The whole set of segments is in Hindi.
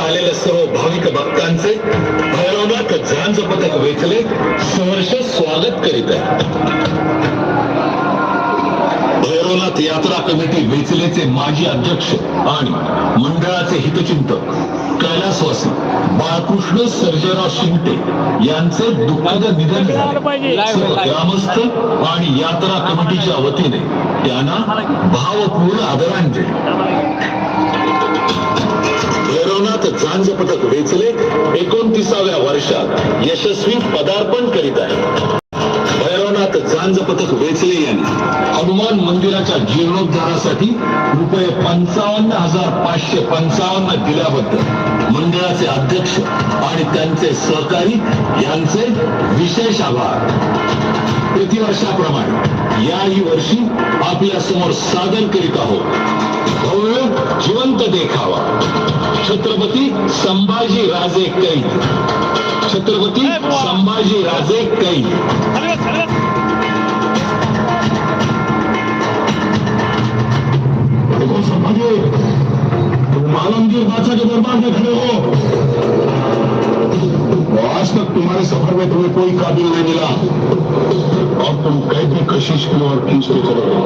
आलेल्या सर्व भाविक भक्तांचे भैरवनाथ झांज पथक वेचले सहर्ष स्वागत करीत आहे भैरवनाथ यात्रा कमिटी वेचलेचे माजी अध्यक्ष आणि मंडळाचे हितचिंतक कैलासवासी बाळकृष्ण सर्जेराव शिंगटे यांचे दुःखद निधन ग्रामस्थ आणि यात्रा कमिटीच्या वतीने त्यांना भावपूर्ण आदरांजली. भैरवनाथ झांज पथक वेचले एकोणतीसाव्या वर्षात यशस्वी पदार्पण करीत आहे झांज पथक वेचले यांनी. हनुमान मंदिराच्या जीर्णोद्धारासाठी रुपये पंचावन्न हजार पाचशे पंचावन्न दिल्याबद्दल मंडळाचे अध्यक्ष आणि त्यांचे सहकारी यांचे विशेष आभार. प्रतिवर्षाप्रमाणे याही वर्षी आपल्यासमोर सादर करीत आहोत. भव्य जिवंत देखावा. छत्रपती संभाजी राजे कैद. छत्रपती संभाजी राजे कैद. आज सफ़र में तुम्हें कोई काबिल नहीं मिला। और तुम कैदी कशिश की ओर खींचते चले गए।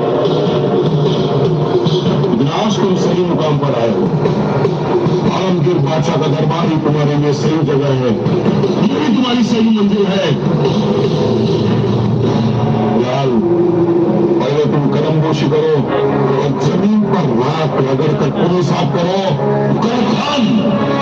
तुम सही मुकाम पर आए हो। आलमगीर बादशाह का दरबार ही तुम्हारे लिए सही जगह है। ये भी तुम्हारी सही मंजिल है। लाल पहले तुम कदमबोशी करो और ज़मीन पर राख रगड़ कर पुणे साफ़ करो। करो खान!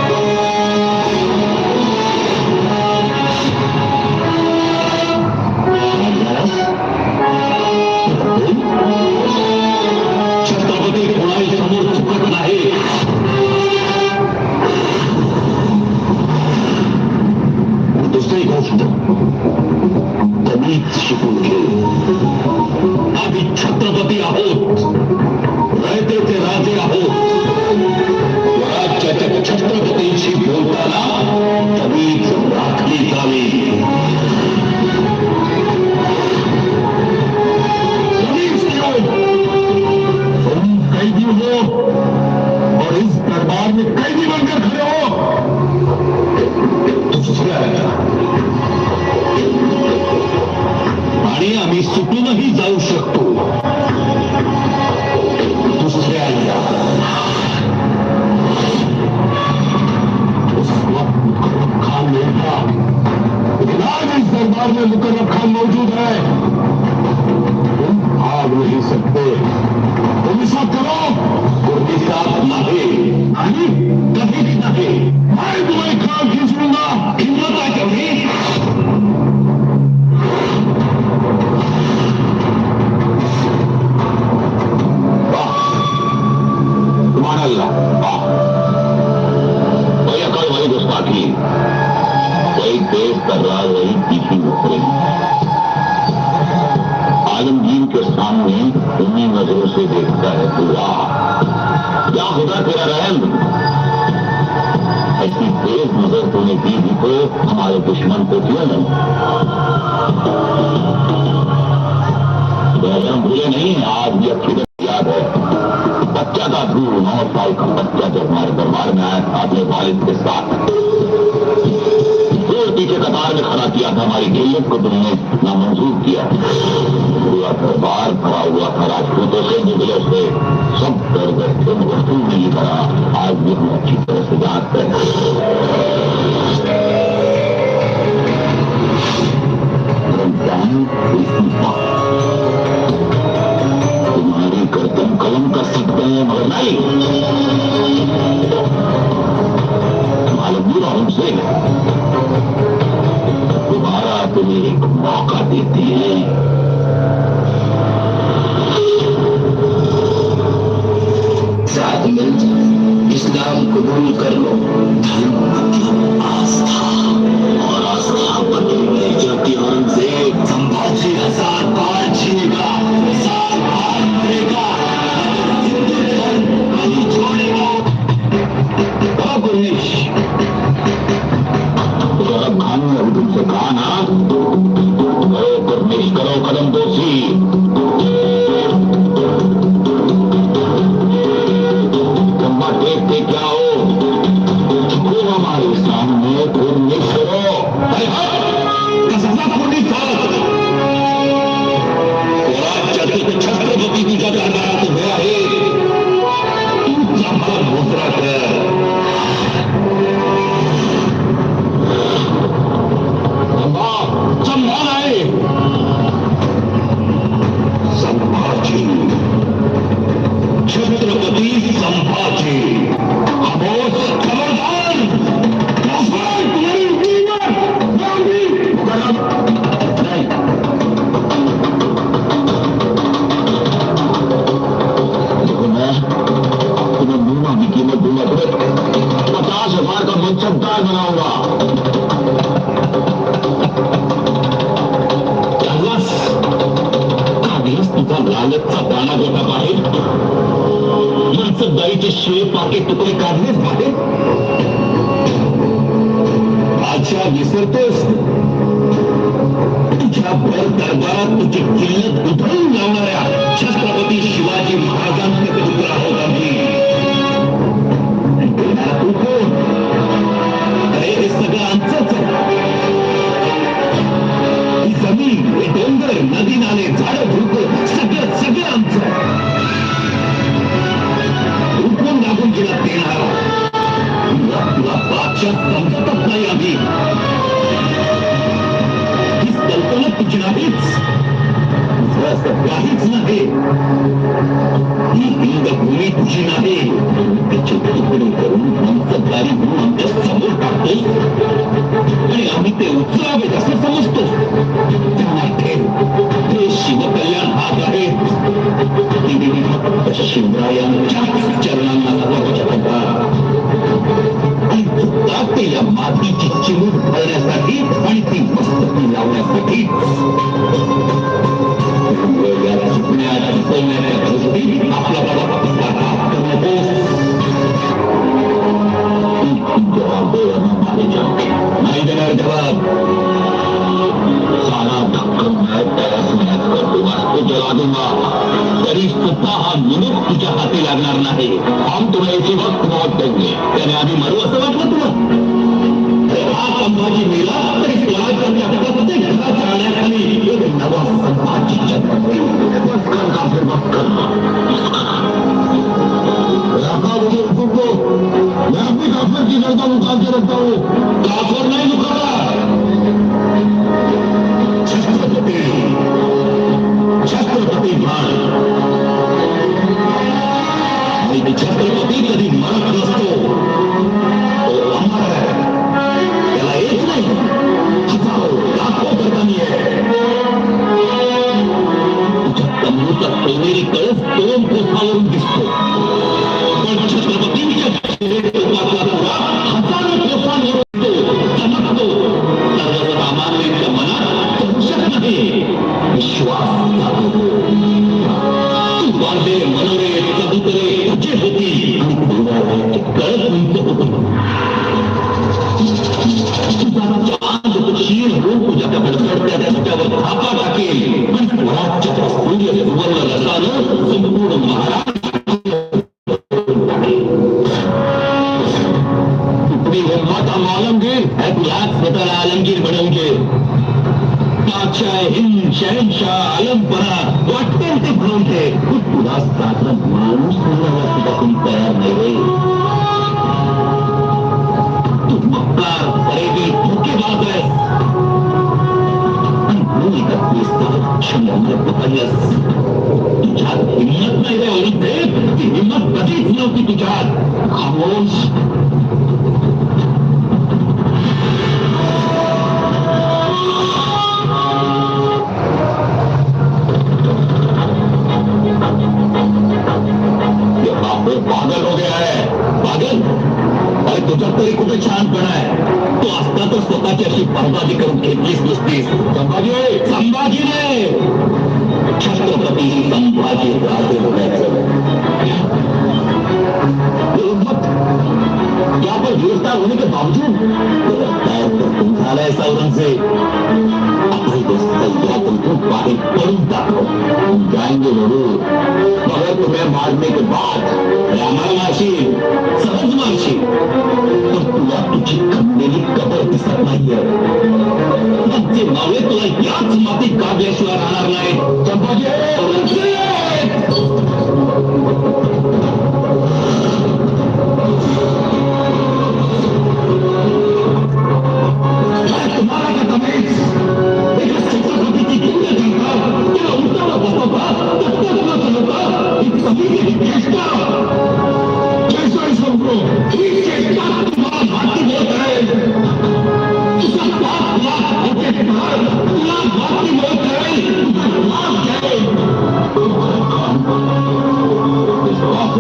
मी सुटूनही जाऊ शकतो दरबार में मुकरब खान मौजूद है तुम हार नहीं सकते तुम ऐसा करो तर्रार वही तीखी मुखरे आलमगीर के सामने उन्हीं नज़रों से देखता है तो वाह क्या खुदा तेरा रहम ऐसी तेज नज़र तूने दी भी तो हमारे दुश्मन को क्यों नहीं भूले नहीं आज भी अच्छी याद है। बच्चा था तू, नौ साल का बच्चा जब हमारे दरबार में आया था अपने वालिद के साथ। पीछे कतार में खड़ा किया था हमारी गिल्लत को तुमने नामंजूर किया पूरा दरबार खड़ा हुआ था राजपूतों से मुगलों से सब डर गए थे मगर तू नहीं करा आज भी हम अच्छी तरह से जानते हैं देती है साथ मिल इस्लाम कबूल कर लो धर्म मतलब आस्था और आस्था बदल नहीं जाती औरंगज़ेब संभाजी हज़ार बार जिएगा हज़ार बार मरेगा नहीं छोड़ेगा अब खान ने अभी तुमसे कहा ना からを絡んでほしい。तुझा दाणा गोटा बाहेर. माणसं गाईचे शिळे पाके तुकडे काढलेच बाहेर. अच्छा विसरतोस. तुझ्या भर दरबारात तुझी किल्लत उधळून लावणाऱ्या छत्रपती शिवाजी महाराजांचे पुत्र आहोत आम्ही. तू कोण? ही भूमी तुझी नाही त्याची तुकडे करून आमचं दारी म्हणून आमच्यासमोर टाकतो आणि आम्ही ते उचलावेत असं समजतो त्यांना ठेव हे शिवकल्याण हात आहे शिवरायांच्या चरणांना आणि या मातीची चिमूट भरण्यासाठी आणि ती मस्तकी लावण्यासाठी तरी हा निमित तुझ्या हाती लागणार नाही. हम तुला याची वक्त मौत देंगे त्याने आम्ही मरू असं वाटलं संभाजी मेला तरी स्वराज्याच्या प्रत्येक घराच्या आण्याखाली एक नवा संभाजी मैं अपनी काफिर की गर्दन उतार के रखता हूँ काफिर नहीं तू मक्कार फरेबी धोकेबाज आहेस आणि तू एका क्रिस्तावर क्षमतेने पकडलंस तुझ्यात हिंमत नाही रे औरंगजेब ती हिंमत कधीच नव्हती तुझ्यात खामोश बर्बादी करून संभाजी संभाजी नाही छत्रपती संभाजी राजे पर गिरफ़्तार होने के बावजूद लगता तो तुम झाला ऐसा दोस्त तैयार तुमको बाहर जाएँगे ज़रूर। मगर तुम्हें मारने के बाद मारशील सहज मारशील पण तुला तुझी खणलेली कबर दिसत नाहीये मग मावळे तुला याच मातीत काढल्याशिवाय राहणार नाही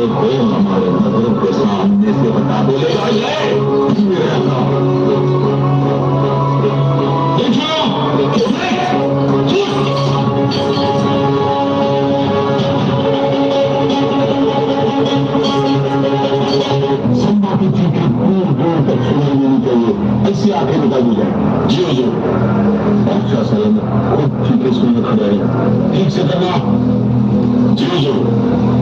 reforma, Marina, para o pessoal nesse andado. Olha aí! Direção! Continua! Correto! que é a rede da mulher. Dildo. Bate a salada. Fica escondendo a cadeia. Quem que você tá lá? Dildo.